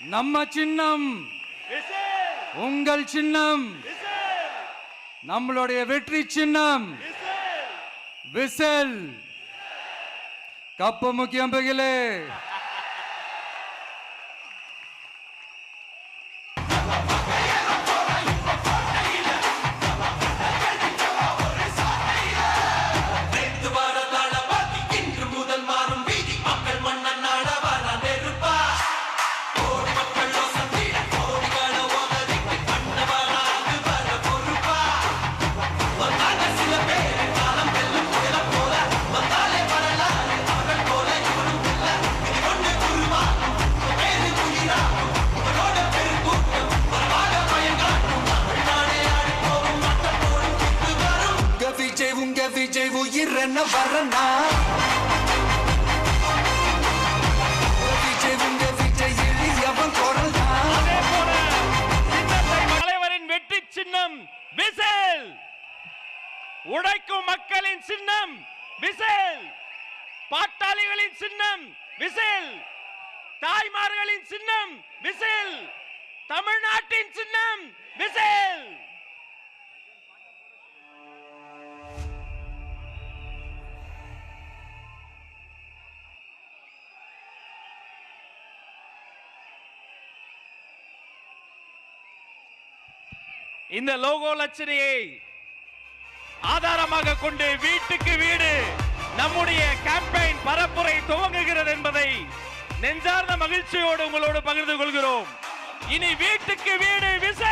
நம்ம சின்னம் உங்கள் சின்னம் நம்மளுடைய வெற்றி சின்னம் விசில். கப்பு முக்கியம் பகிலே சின்னத்தை தலைவரின் வெற்றி சின்னம் விசில். உடைக்கும் மக்களின் சின்னம் விசில். பாட்டாளிகளின் சின்னம் விசில். தாய்மார்களின் சின்னம் விசில். தமிழ்நாட்டின் சின்னம் விசில். இந்த லோகோ லட்சணையை ஆதாரமாக கொண்டு வீட்டுக்கு வீடு நம்முடைய கேம்பெயின் பரப்புரை துவங்குகிறது என்பதை நெஞ்சார்ந்த மகிழ்ச்சியோடு உங்களோடு பகிர்ந்து கொள்கிறோம். இனி வீட்டுக்கு வீடு விசை